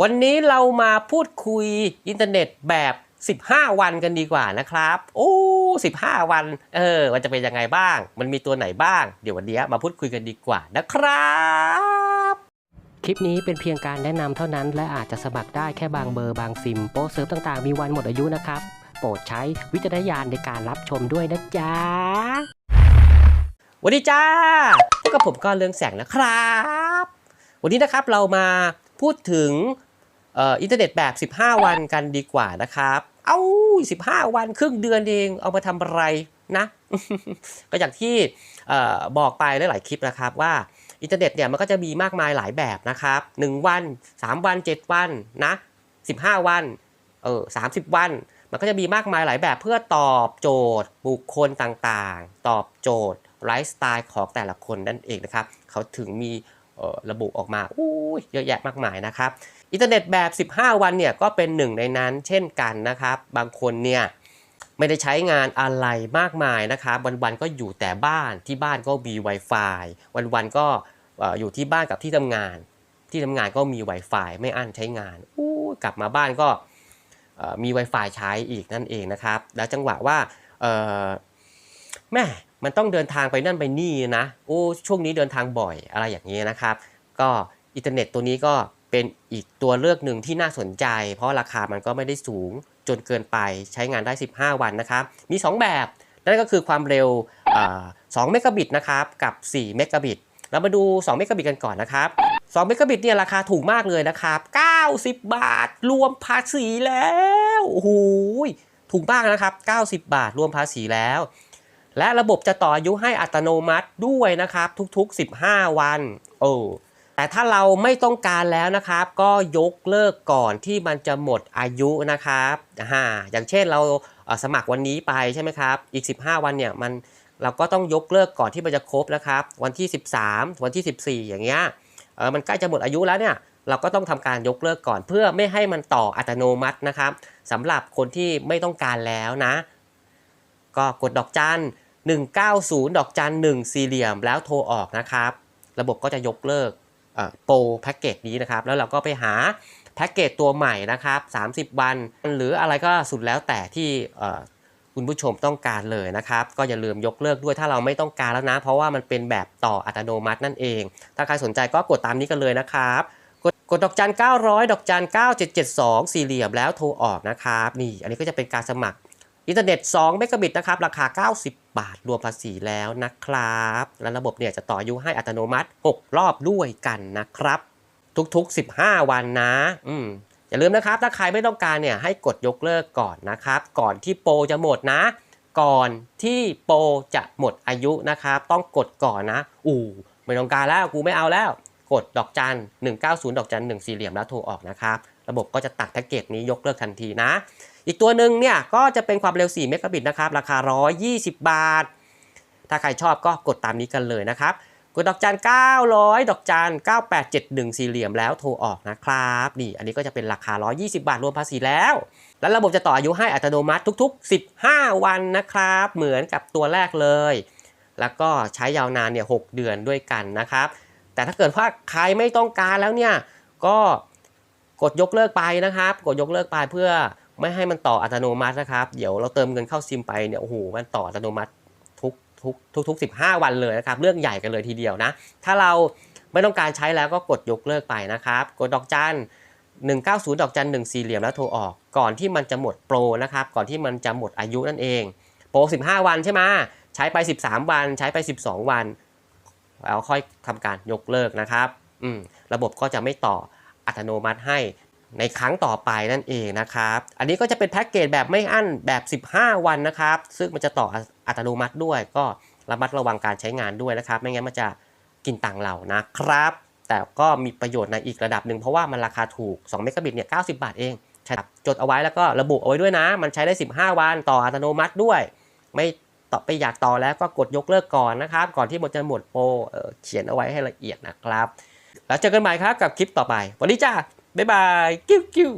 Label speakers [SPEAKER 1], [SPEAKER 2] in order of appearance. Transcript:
[SPEAKER 1] วันนี้เรามาพูดคุยอินเทอร์เน็ตแบบ 15 วันกันดีกว่านะครับ โอ้ 15 วัน เออมันจะเป็นยังไงบ้าง มันมีตัวไหนบ้าง เดี๋ยววันนี้มาพูดคุยกันดีกว่านะครับ
[SPEAKER 2] คลิปนี้เป็นเพียงการแนะนำเท่านั้น และอาจจะสมัครได้แค่บางเบอร์บางซิม โปรเซิร์ฟต่างๆ มีวันหมดอายุนะครับ โปรดใช้วิจารณญาณในการรับชมด้วยนะจ๊ะ
[SPEAKER 1] สวัสดีจ้าพบกับผมก็เรืองแสงนะครับ วันนี้นะครับเรามาพูดถึงเอินเทอร์เน็ตแบบ 15 วันกันดีกว่านะครับ เอ้า15 วันครึ่งเดือนเองเอามาทำอะไรนะ ก็อย่างที่บอกไปหลายๆคลิปนะครับว่าอินเทอร์เน็ตเนี่ยมันก็จะมีมากมายหลายแบบนะครับ 1 วัน 3 วัน 7 วันนะ15 วันเออ30 วัน มันก็จะมีมากมายหลายแบบเพื่อตอบโจทย์ บุคคลต่างๆ ตอบโจทย์ไลฟ์สไตล์ของแต่ละคนนั่นเองนะครับ เขาถึงมีระบุออกมาอู้ยเยอะแยะมากมายนะครับ อินเทอร์เน็ตแบบ 15 วันเนี่ยก็เป็นหนึ่งในนั้นเช่นกันนะครับ บางคนเนี่ยไม่ได้ใช้งานอะไรมากมายนะครับวันๆก็อยู่แต่บ้านที่บ้านก็มี Wi-Fi วันๆก็อยู่ที่บ้านกับที่ทำงาน ที่ทำงานก็มี Wi-Fi ไม่อั้นใช้งานอู้กลับมาบ้านก็มี Wi-Fi ใช้อีกนั่นเองนะครับ แล้วจังหวะว่าแม่มันต้องเดินทางไปนั่นไปนี่นะโอ้ช่วงนี้เดินทางบ่อยอะไรอย่างนี้นะครับ ก็อินเทอร์เน็ตตัวนี้ก็ เป็นอีกตัวเลือกหนึ่งที่น่าสนใจ เพราะราคามันก็ไม่ได้สูงจนเกินไปใช้งานได้ 15 วันนะครับ มี 2 แบบ นั่นก็คือความเร็วอ่า2เมกะบิตนะครับกับ 4 เมกะบิต เรามาดู 2 เมกะบิตกันก่อนนะครับ 2 เมกะบิตเนี่ยราคาถูกมากเลยนะครับ 90 บาท รวมภาษีแล้ว โอ้โห ถูกมากนะครับ 90 บาท รวมภาษีแล้ว และระบบจะต่ออายุให้อัตโนมัติด้วยนะครับ ทุกๆ 15 วัน โอ้ แต่ถ้าเราไม่ต้องการแล้วนะครับ ก็ยกเลิกก่อนที่มันจะหมดอายุนะครับอ่าอย่างเช่นเราสมัครวันนี้ไปใช่ไหมครับ อีก 15 วันเนี่ยมันเราก็ต้องยกเลิกก่อนที่มันจะครบนะครับ วันที่ 13 วันที่ 14 อย่างเงี้ยเออมันใกล้จะหมดอายุแล้วเนี่ยเราก็ต้องทำการยกเลิกก่อนเพื่อไม่ให้มันต่ออัตโนมัตินะครับสำหรับคนที่ไม่ต้องการแล้วนะ ก็กดดอกจัน190 ดอกจัน1สี่เหลี่ยมแล้วโทรออกนะครับ ระบบก็จะยกเลิก โปรแพ็กเกจนี้นะครับ แล้วเราก็ไปหาแพ็กเกจตัวใหม่นะครับ 30 วัน หรืออะไรก็สุดแล้วแต่ที่คุณผู้ชมต้องการเลยนะครับ ก็อย่าลืมยกเลิกด้วยถ้าเราไม่ต้องการแล้วนะ เพราะว่ามันเป็นแบบต่ออัตโนมัตินั่นเอง ถ้าใครสนใจก็กดตามนี้กันเลยนะครับกดกดดอกจัน 900 ดอกจัน 9772 สี่เหลี่ยมแล้วโทรออกนะครับ นี่ อันนี้ก็จะเป็นการสมัคร อินเทอร์เน็ต2เมกะบิตนะครับราคา 90 บาท รวมภาษีแล้วนะครับ และระบบเนี่ยจะต่ออายุให้อัตโนมัติ 6 รอบด้วยกันนะครับ ทุกๆ 15 วันนะ อืมอย่าลืมนะครับ ถ้าใครไม่ต้องการเนี่ยให้กดยกเลิกก่อนนะครับ ก่อนที่โปรจะหมดนะ ก่อนที่โปรจะหมดอายุนะครับ ต้องกดก่อนนะ อู่ไม่ต้องการแล้วกูไม่เอาแล้ว กดดอกจัน 190 ดอกจัน1สี่เหลี่ยมแล้วโทรออกนะครับ ระบบก็จะตัดแพ็กเกจนี้ยกเลิกทันทีนะ อีกตัวหนึ่งเนี่ยก็จะเป็นความเร็ว 4 เมกะบิตนะครับ ราคา 120 บาท ถ้าใครชอบก็กดตามนี้กันเลยนะครับ กดดอกจัน 900 ดอกจัน 9871 สี่เหลี่ยมแล้วโทรออกนะครับ นี่ อันนี้ก็จะเป็นราคา 120 บาทรวมภาษีแล้ว แล้วระบบจะต่ออายุให้อัตโนมัติทุก ๆ 15 วันนะครับ เหมือนกับตัวแรกเลย แล้วก็ใช้ยาวนานเนี่ย 6 เดือนด้วยกันนะครับ แต่ถ้าเกิดว่าใครไม่ต้องการแล้วเนี่ย ก็กดยกเลิกไปนะครับ กดยกเลิกไปเพื่อ ไม่ให้มันต่ออัตโนมัตินะครับ เดี๋ยวเราเติมเงินเข้าซิมไปเนี่ยโอ้โหมันต่ออัตโนมัติทุกทุกทุกทุก15วันเลยนะครับ เรื่องใหญ่กันเลยทีเดียวนะ ถ้าเราไม่ต้องการใช้แล้วก็กดยกเลิกไปนะครับ กดดอกจัน190 ดอกจัน1สี่เหลี่ยมแล้วโทรออก ก่อนที่มันจะหมดโปรนะครับ ก่อนที่มันจะหมดอายุนั่นเอง โปร 15 วันใช่ไหมใช้ไป 13 วัน ใช้ไป 12 วันแล้วค่อยทำการยกเลิกนะครับ อืม ระบบก็จะไม่ต่ออัตโนมัติให้ ในครั้งต่อไปนั่นเองนะครับ อันนี้ก็จะเป็นแพ็กเกจแบบไม่อั้นแบบ 15 วันนะครับ ซึ่งมันจะต่ออัตโนมัติด้วย ก็ระมัดระวังการใช้งานด้วยนะครับ ไม่งั้นมันจะกินตังเรานะครับ แต่ก็มีประโยชน์ในอีกระดับหนึ่งเพราะว่ามันราคาถูก 2 เมกะบิตเนี่ย 90 บาทเองใช่ครับจดเอาไว้แล้วก็ระบุเอาไว้ด้วยนะ มันใช้ได้ 15 วันต่ออัตโนมัติด้วย ไม่ต่อไปอยากต่อแล้วก็กดยกเลิกก่อนนะครับ ก่อนที่มันจะหมดโปรเอ่อเขียนเอาไว้ให้ละเอียดนะครับ แล้วเจอกันใหม่ครับกับคลิปต่อไป วันนี้จ้า บ๊ายบายกิ้วกิ้ว